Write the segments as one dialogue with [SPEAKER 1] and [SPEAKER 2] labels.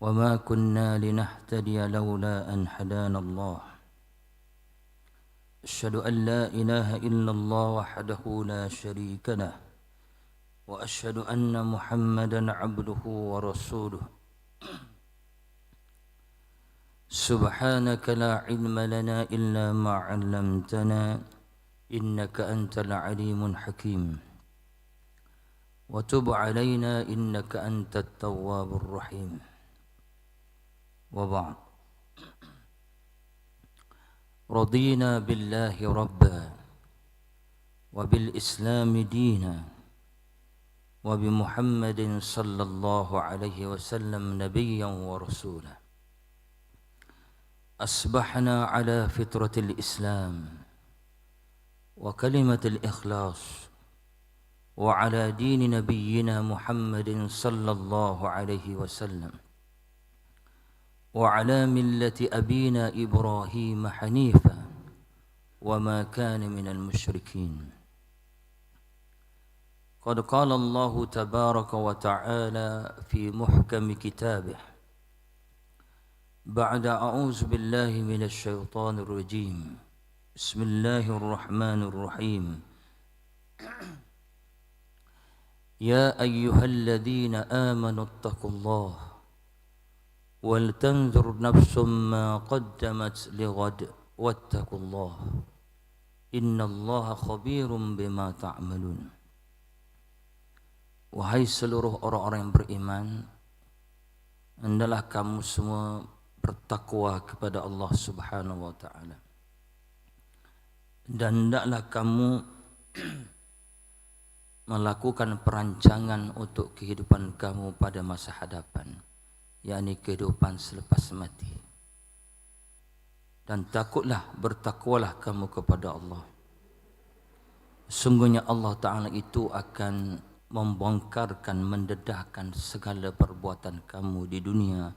[SPEAKER 1] وما كنا لنهتدي لولا أن هدانا الله. أشهد أن لا إله إلا الله وحده لا شريك له. وأشهد أن محمدا عبده ورسوله. سبحانك لا علم لنا إلا ما علمتنا إنك أنت العليم الحكيم. وتب علينا إنك أنت التواب الرحيم. وبعد. رضينا بالله ربا وبالإسلام دينا وبمحمد صلى الله عليه وسلم نبيا ورسولا. أصبحنا على فطرة الإسلام وكلمة الإخلاص وعلى دين نبينا محمد صلى الله عليه وسلم. وعلى ملة أبينا إبراهيم حنيفا وما كان من المشركين. قد قال الله تبارك وتعالى في محكم كتابه بعد أعوذ بالله من الشيطان الرجيم. بسم الله الرحمن الرحيم. يا أيها الذين آمنوا اتقوا الله ولتنظر نفس ما قدمت لغد واتقوا الله إن الله خبير بما تعملون Wahai seluruh orang-orang yang beriman Hendaklah kamu semua bertakwa kepada Allah subhanahu wa ta'ala Dan hendaklah kamu melakukan perancangan untuk kehidupan kamu pada masa hadapan yakni kehidupan selepas mati. Dan takutlah bertakwalah kamu kepada Allah. Sungguhnya Allah Ta'ala itu akan membongkarkan, mendedahkan segala perbuatan kamu di dunia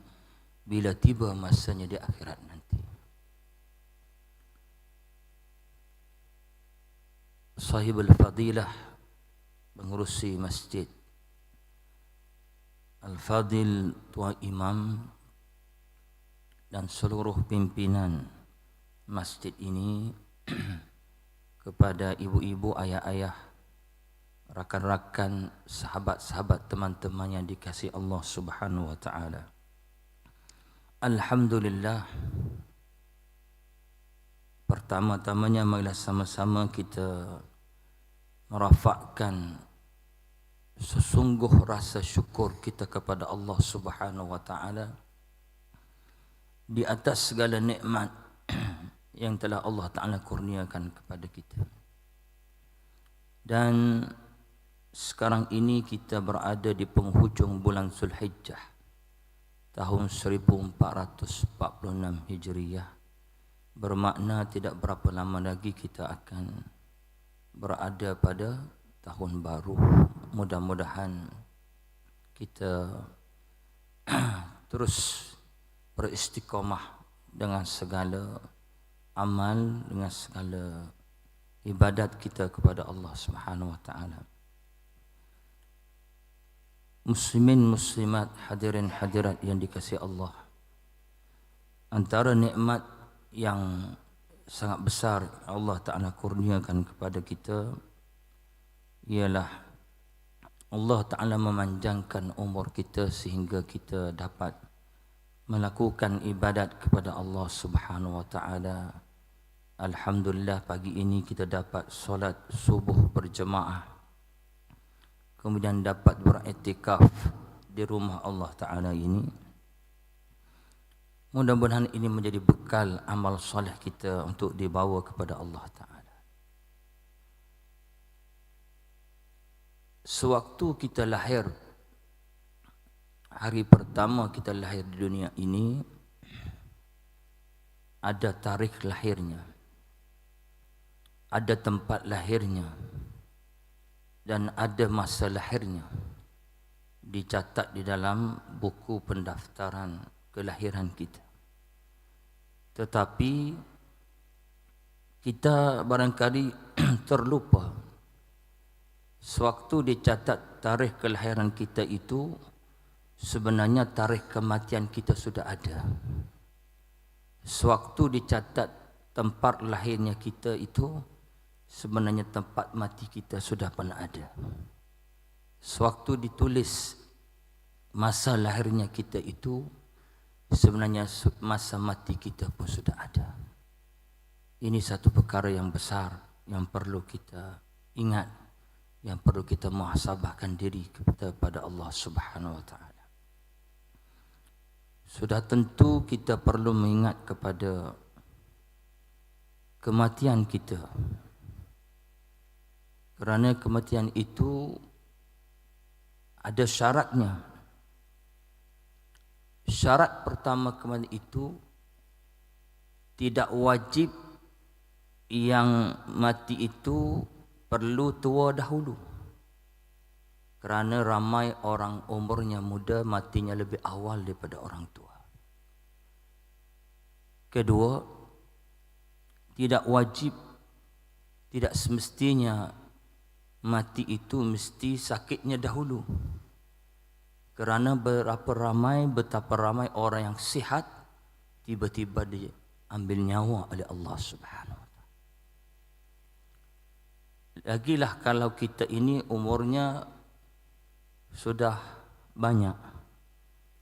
[SPEAKER 1] bila tiba masanya di akhirat nanti. Sahibul Fadilah mengurusi masjid Al-Fadil Tuan Imam dan seluruh pimpinan masjid ini kepada ibu-ibu, ayah-ayah, rakan-rakan, sahabat-sahabat, teman-teman yang dikasih Allah Subhanahu wa taala. Alhamdulillah. Pertama-tamanya marilah sama-sama kita merafakkan sesungguh rasa syukur kita kepada Allah Subhanahu wa taala di atas segala nikmat yang telah Allah taala kurniakan kepada kita. Dan sekarang ini kita berada di penghujung bulan Zulhijjah tahun 1446 Hijriah bermakna tidak berapa lama lagi kita akan berada pada tahun baru mudah-mudahan kita terus beristiqomah dengan segala amal dengan segala ibadat kita kepada Allah Subhanahu wa taala. Muslimin muslimat hadirin hadirat yang dikasihi Allah. Antara nikmat yang sangat besar Allah Taala kurniakan kepada kita ialah Allah Ta'ala memanjangkan umur kita sehingga kita dapat melakukan ibadat kepada Allah Subhanahu Wa Ta'ala. Alhamdulillah pagi ini kita dapat solat subuh berjemaah. Kemudian dapat beriktikaf di rumah Allah Ta'ala ini. Mudah-mudahan ini menjadi bekal amal soleh kita untuk dibawa kepada Allah Ta'ala. Sewaktu kita lahir hari pertama kita lahir di dunia ini ada tarikh lahirnya ada tempat lahirnya dan ada masa lahirnya. Dicatat di dalam buku pendaftaran kelahiran kita. Tetapi kita barangkali terlupa Sewaktu dicatat tarikh kelahiran kita itu sebenarnya tarikh kematian kita sudah ada. Sewaktu dicatat tempat lahirnya kita itu sebenarnya tempat mati kita sudah pernah ada. Sewaktu ditulis masa lahirnya kita itu sebenarnya masa mati kita pun sudah ada. Ini satu perkara yang besar yang perlu kita ingat, yang perlu kita muhasabahkan diri kepada Allah Subhanahu wa taala. Sudah tentu kita perlu mengingat kepada kematian kita. Kerana kematian itu ada syaratnya. Syarat pertama kematian itu tidak wajib yang mati itu perlu tua dahulu. Kerana ramai orang umurnya muda matinya lebih awal daripada orang tua. Kedua, tidak wajib, tidak semestinya mati itu mesti sakitnya dahulu. Kerana berapa ramai, betapa ramai orang yang sihat tiba-tiba diambil nyawa oleh Allah Subhanahu. Lagilah kalau kita ini umurnya sudah banyak,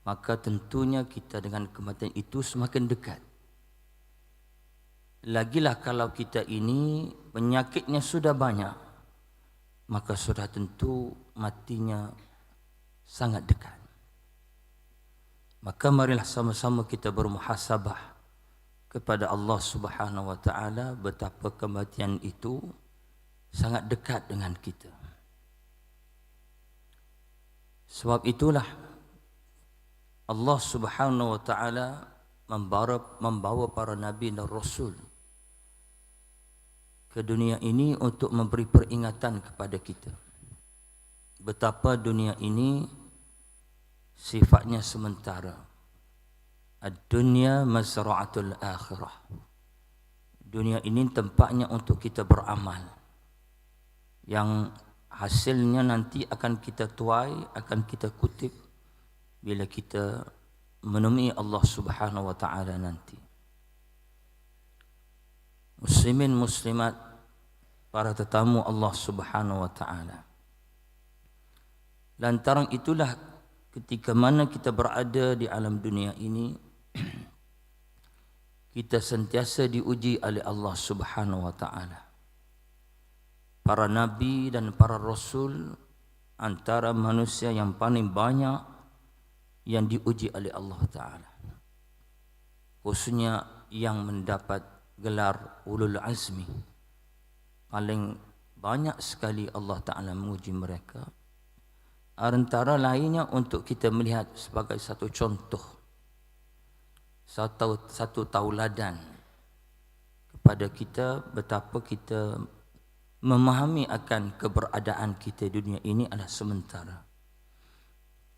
[SPEAKER 1] maka tentunya kita dengan kematian itu semakin dekat. Lagilah kalau kita ini penyakitnya sudah banyak maka sudah tentu matinya sangat dekat. Maka marilah sama-sama kita bermuhasabah kepada Allah Subhanahu wa taala betapa kematian itu sangat dekat dengan kita. Sebab itulah Allah Subhanahu wa taala membawa membawa para nabi dan rasul ke dunia ini untuk memberi peringatan kepada kita. Betapa dunia ini sifatnya sementara. Ad-dunya mazra'atul akhirah. Dunia ini tempatnya untuk kita beramal yang hasilnya nanti akan kita tuai akan kita kutip bila kita menemui Allah Subhanahu wa taala nanti. Muslimin muslimat para tetamu Allah Subhanahu wa taala. Lantaran itulah ketika mana kita berada di alam dunia ini kita sentiasa diuji oleh Allah Subhanahu wa taala para nabi dan para rasul antara manusia yang paling banyak yang diuji oleh Allah taala. Khususnya yang mendapat gelar ulul azmi. Paling banyak sekali Allah Taala menguji mereka. Antara lainnya untuk kita melihat sebagai satu contoh satu satu tauladan kepada kita betapa kita memahami akan keberadaan kita dunia ini adalah sementara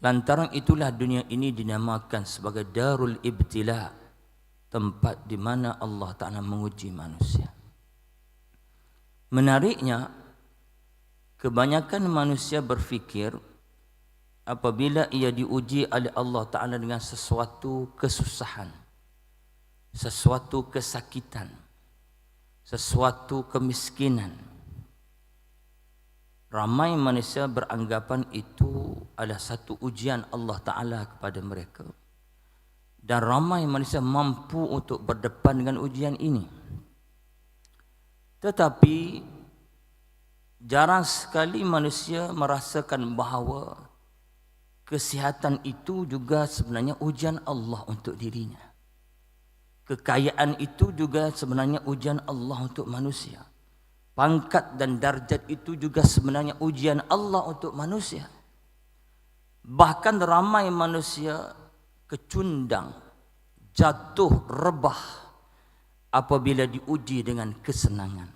[SPEAKER 1] lantaran itulah dunia ini dinamakan sebagai darul ibtila' tempat di mana Allah Taala menguji manusia. Menariknya kebanyakan manusia berfikir apabila ia diuji oleh Allah Taala dengan sesuatu kesusahan, sesuatu kesakitan, sesuatu kemiskinan, ramai manusia beranggapan itu adalah satu ujian Allah Taala kepada mereka dan ramai manusia mampu untuk berdepan dengan ujian ini. Tetapi jarang sekali manusia merasakan bahawa kesihatan itu juga sebenarnya ujian Allah untuk dirinya. Kekayaan itu juga sebenarnya ujian Allah untuk manusia. Pangkat dan darjat itu juga sebenarnya ujian Allah untuk manusia. Bahkan ramai manusia kecundang, jatuh rebah apabila diuji dengan kesenangan.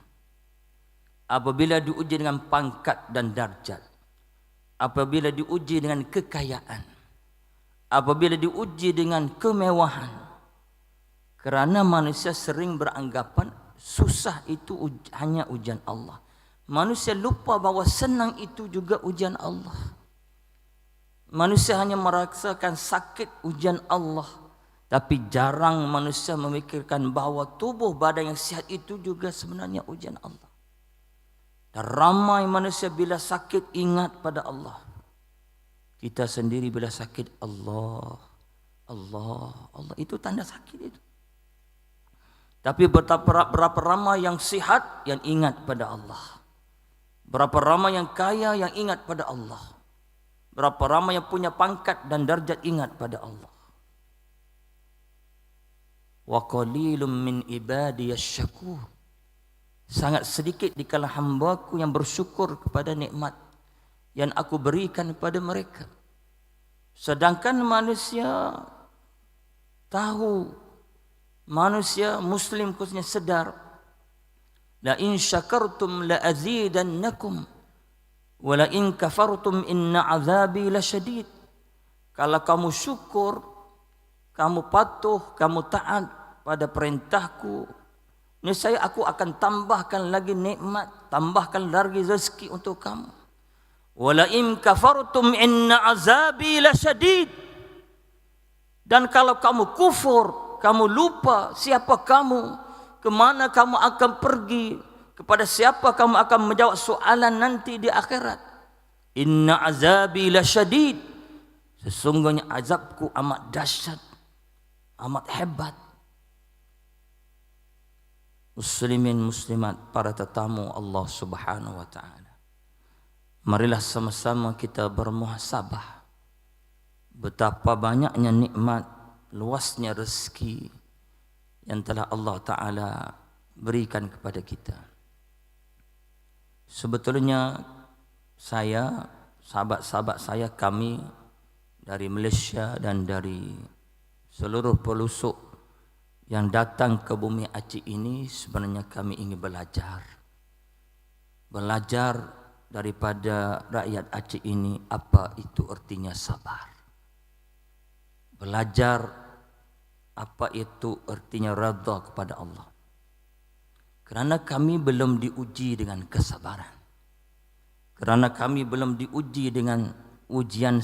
[SPEAKER 1] Apabila diuji dengan pangkat dan darjat. Apabila diuji dengan kekayaan. Apabila diuji dengan kemewahan. Kerana manusia sering beranggapan susah itu hanya ujian Allah. Manusia lupa bahawa senang itu juga ujian Allah. Manusia hanya merasakan sakit ujian Allah. Tapi jarang manusia memikirkan bahawa tubuh badan yang sihat itu juga sebenarnya ujian Allah. Dan ramai manusia bila sakit ingat pada Allah. Kita sendiri bila sakit Allah. Allah. Allah itu tanda sakit itu. Tapi berapa, berapa ramai yang sihat yang ingat pada Allah. Berapa ramai yang kaya yang ingat pada Allah. Berapa ramai yang punya pangkat dan darjat ingat pada Allah. Wa qalilum min ibadiyasy syakur. Sangat sedikit di kalangan hamba-Ku yang bersyukur kepada nikmat yang aku berikan kepada mereka. Sedangkan manusia tahu manusia muslim khususnya sedar la in syakartum la azidannakum wa la in kafartum inna azabi lasyadid kalau kamu syukur kamu patuh kamu taat pada perintahku niscaya aku akan tambahkan lagi nikmat tambahkan lagi rezeki untuk kamu. Wa la in kafartum inna azabi lasyadid dan kalau kamu kufur kamu lupa siapa kamu, ke mana kamu akan pergi, kepada siapa kamu akan menjawab soalan nanti di akhirat. Inna azabi la syadid. Sesungguhnya azabku amat dahsyat, amat hebat. Muslimin muslimat para tetamu Allah Subhanahu wa taala. Marilah sama-sama kita bermuhasabah betapa banyaknya nikmat luasnya rezeki yang telah Allah Ta'ala berikan kepada kita. Sebetulnya saya, sahabat-sahabat saya, kami dari Malaysia dan dari seluruh pelusuk yang datang ke bumi Aceh ini sebenarnya kami ingin belajar. Belajar daripada rakyat Aceh ini apa itu artinya sabar belajar apa itu artinya rada kepada Allah. Kerana kami belum diuji dengan kesabaran. Kerana kami belum diuji dengan ujian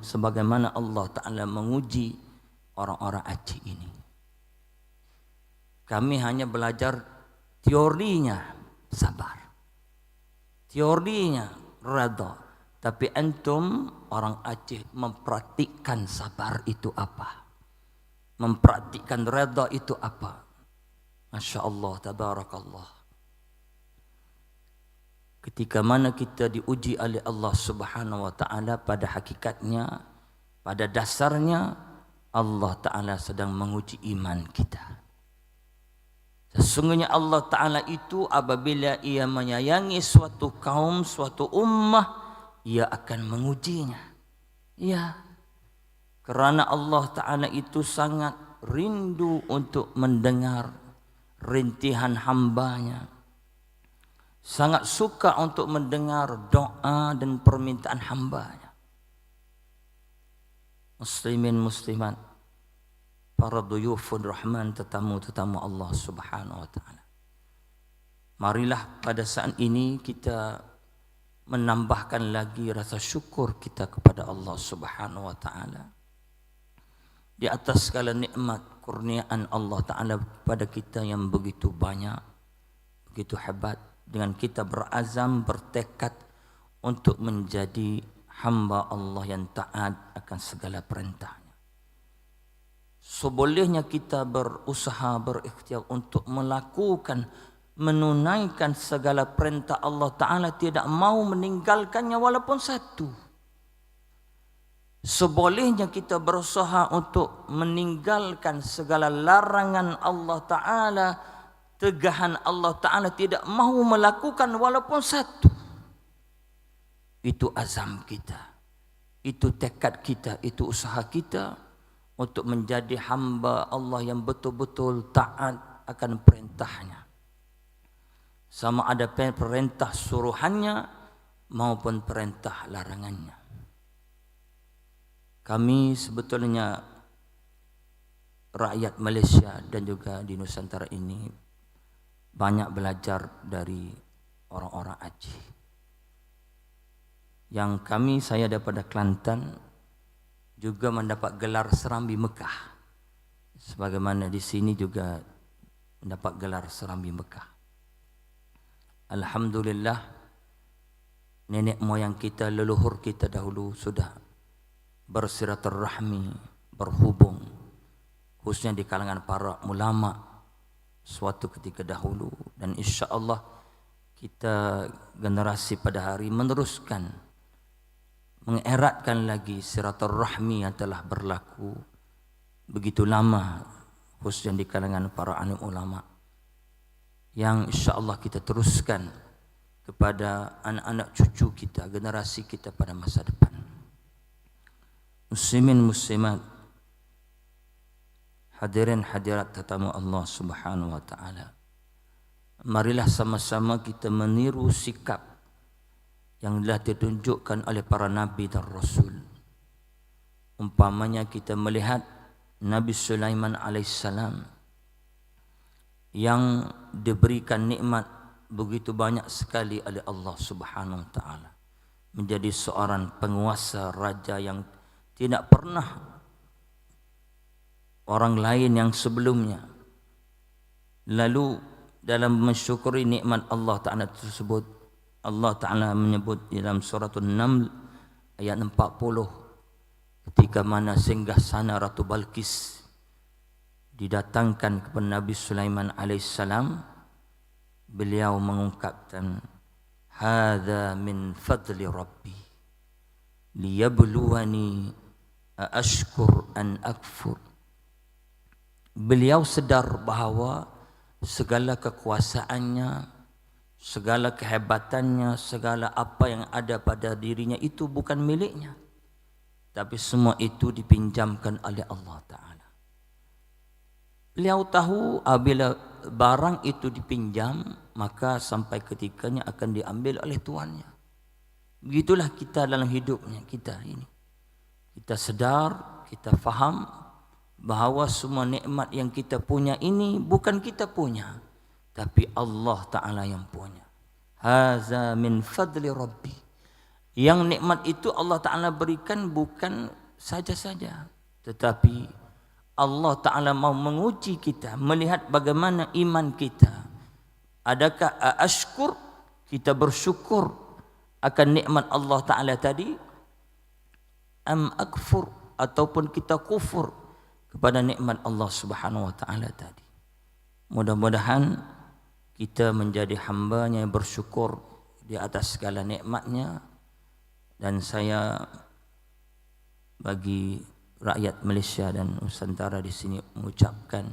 [SPEAKER 1] sebagaimana Allah Ta'ala menguji orang-orang Aceh ini. Kami hanya belajar teorinya sabar. Teorinya rada. Tapi antum orang Aceh mempraktikkan sabar itu apa? Mempraktikkan redha itu apa? Masya Allah, tabarakallah. Ketika mana kita diuji oleh Allah subhanahu wa ta'ala pada hakikatnya, pada dasarnya, Allah ta'ala sedang menguji iman kita. Sesungguhnya Allah ta'ala itu apabila ia menyayangi suatu kaum, suatu ummah, ia akan mengujinya. Ya. Kerana Allah Ta'ala itu sangat rindu untuk mendengar rintihan hambanya. Sangat suka untuk mendengar doa dan permintaan hambanya. Muslimin muslimat. Para duyufun rahman tetamu-tetamu Allah subhanahu wa ta'ala. Marilah pada saat ini kita menambahkan lagi rasa syukur kita kepada Allah Subhanahu wa taala. Di atas segala nikmat kurniaan Allah taala kepada kita yang begitu banyak, begitu hebat dengan kita berazam bertekad untuk menjadi hamba Allah yang taat akan segala perintahnya. Sebolehnya kita berusaha berikhtiar untuk melakukan menunaikan segala perintah Allah Ta'ala tidak mau meninggalkannya walaupun satu. Sebolehnya kita berusaha untuk meninggalkan segala larangan Allah Ta'ala, tegahan Allah Ta'ala tidak mau melakukan walaupun satu. Itu azam kita. Itu tekad kita, itu usaha kita untuk menjadi hamba Allah yang betul-betul taat akan perintahnya sama ada perintah suruhannya maupun perintah larangannya. Kami sebetulnya rakyat Malaysia dan juga di Nusantara ini banyak belajar dari orang-orang Aceh. Yang kami saya daripada Kelantan juga mendapat gelar Serambi Mekah. Sebagaimana di sini juga mendapat gelar Serambi Mekah. Alhamdulillah nenek moyang kita, leluhur kita dahulu sudah bersiraturrahmi, berhubung khususnya di kalangan para ulama suatu ketika dahulu. Dan insya Allah kita generasi pada hari meneruskan mengeratkan lagi rahmi yang telah berlaku begitu lama khususnya di kalangan para alim ulama yang insya Allah kita teruskan kepada anak-anak cucu kita, generasi kita pada masa depan. Muslimin muslimat hadirin hadirat tetamu Allah Subhanahu wa taala. Marilah sama-sama kita meniru sikap yang telah ditunjukkan oleh para nabi dan rasul. Umpamanya kita melihat Nabi Sulaiman alaihissalam yang diberikan nikmat begitu banyak sekali oleh Allah Subhanahu wa taala. Menjadi seorang penguasa raja yang tidak pernah orang lain yang sebelumnya. Lalu dalam mensyukuri nikmat Allah Taala tersebut Allah Ta'ala menyebut dalam surat An-Naml ayat 40 ketika mana singgah sana Ratu Balkis didatangkan kepada Nabi Sulaiman AS beliau mengungkapkan hadha min fadli Rabbi liyabluwani ashkur an akfur beliau sedar bahawa segala kekuasaannya segala kehebatannya, segala apa yang ada pada dirinya itu bukan miliknya. Tapi semua itu dipinjamkan oleh Allah Ta'ala. Beliau tahu apabila barang itu dipinjam, maka sampai ketikanya akan diambil oleh tuannya. Begitulah kita dalam hidupnya kita ini. Kita sedar, kita faham bahawa semua nikmat yang kita punya ini bukan kita punya tapi Allah Taala yang punya. Haza min fadli Rabbi. Yang nikmat itu Allah Taala berikan bukan saja-saja, tetapi Allah Taala mau menguji kita, melihat bagaimana iman kita. Adakah ashkur kita bersyukur akan nikmat Allah Taala tadi? Am akfur ataupun kita kufur kepada nikmat Allah Subhanahu wa taala tadi. Mudah-mudahan kita menjadi hambanya yang bersyukur di atas segala nikmatnya dan saya bagi rakyat Malaysia dan Nusantara di sini mengucapkan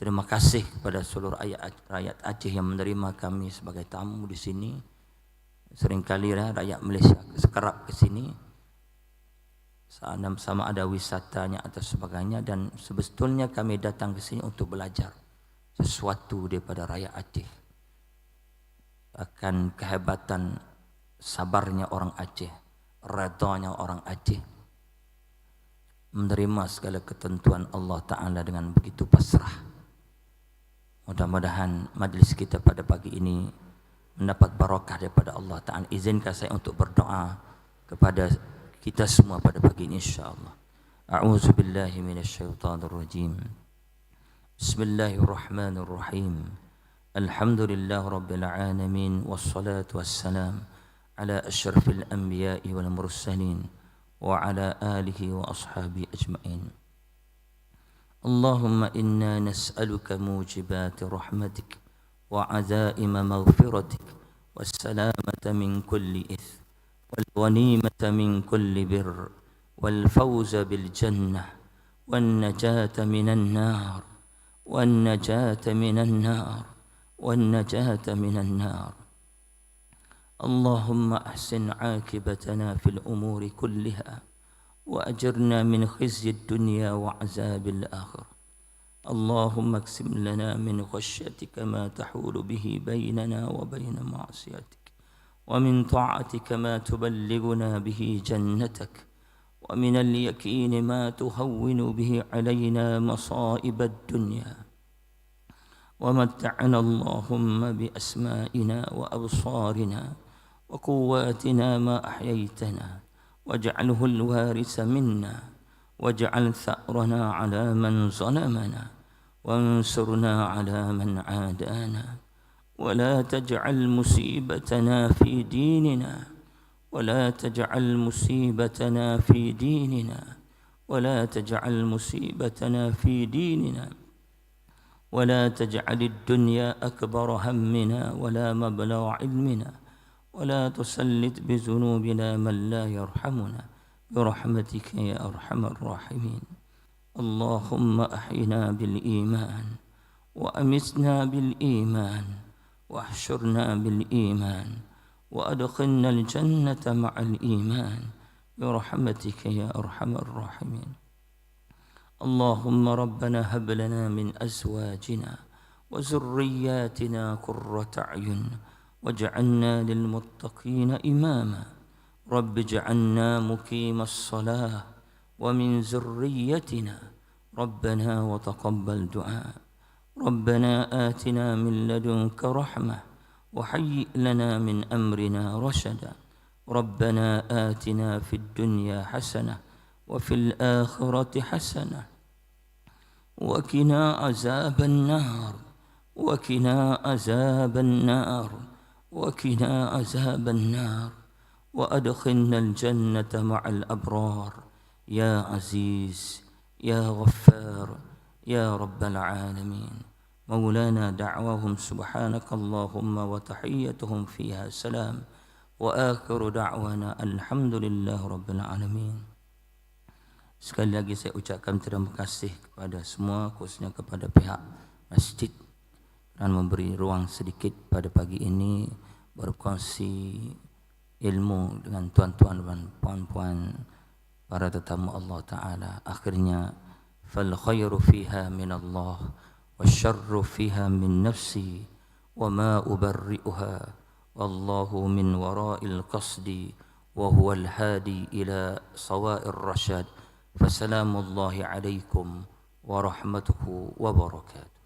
[SPEAKER 1] terima kasih kepada seluruh rakyat, rakyat Aceh yang menerima kami sebagai tamu di sini. Seringkali rakyat Malaysia sekerap ke sini. Sama ada wisatanya atau sebagainya dan sebetulnya kami datang ke sini untuk belajar sesuatu daripada rakyat Aceh. Akan kehebatan sabarnya orang Aceh redanya orang Aceh menerima segala ketentuan Allah Ta'ala dengan begitu pasrah. Mudah-mudahan majlis kita pada pagi ini mendapat barakah daripada Allah Ta'ala. Izinkan saya untuk berdoa kepada kita semua pada pagi ini insyaAllah. A'udzu billahi minasyaitonir rajim. Bismillahirrahmanirrahim. Alhamdulillah rabbil alamin wassalatu wassalam ala asyrafil anbiya'i wal mursalin. وعلى آله وأصحابه أجمعين. اللهم إنا نسألك موجبات رحمتك وعزائم مغفرتك والسلامة من كل إثم والغنيمة من كل بر والفوز بالجنة والنجاة من النار والنجاة من النار والنجاة من النار اللهم أحسن عاقبتنا في الأمور كلها وأجرنا من خزي الدنيا وعذاب الآخرة. اللهم اقسم لنا من خشيتك ما تحول به بيننا وبين معصيتك ومن طاعتك ما تبلغنا به جنتك ومن اليقين ما تهون به علينا مصائب الدنيا. ومتعنا اللهم بأسمائنا وأبصارنا وقواتنا ما أحييتنا واجعله الوارث منا واجعل ثأرنا على من ظلمنا وانصرنا على من عادانا ولا تجعل مصيبتنا في ديننا ولا تجعل مصيبتنا في ديننا ولا تجعل مصيبتنا في ديننا ولا تجعل الدنيا أكبر همنا ولا مبلغ علمنا. ولا تسلط بذنوبنا من لا يرحمنا برحمتك يا أرحم الراحمين. اللهم أحينا بالإيمان وأمسنا بالإيمان واحشرنا بالإيمان وأدخلنا الجنة مع الإيمان برحمتك يا أرحم الراحمين. اللهم ربنا هب لنا من أزواجنا وذرياتنا قرة أعين واجعلنا للمتقين إماما. رب اجعلنا مقيم الصلاة ومن ذريتنا. ربنا وتقبل دعاء. ربنا آتنا من لدنك رحمة وحيئ لنا من أمرنا رشدا. ربنا آتنا في الدنيا حسنة وفي الآخرة حسنة. وكنا عذاب النار. وكنا عذاب النار. وكنا عذاب النار وأدخلنا الجنة مع الأبرار. يا عزيز يا غفار يا رب العالمين. مولانا دعواهم سبحانك اللهم وتحيتهم فيها سلام. وآخر دعوانا الحمد لله رب العالمين. Sekali lagi saya ucapkan terima kasih kepada semua khususnya kepada pihak masjid. dan memberi ruang sedikit pada pagi ini berkongsi ilmu dengan tuan-tuan dan puan-puan para tetamu Allah Ta'ala. Akhirnya fal khairu fiha min Allah wa syarru fiha min nafsi wa ma ubarri'uha wallahu min wara'il qasdi wa huwal al-hadi ila sawa'ir rasyad fasalamu Allahi alaikum wa rahmatuhu wa barakatuh.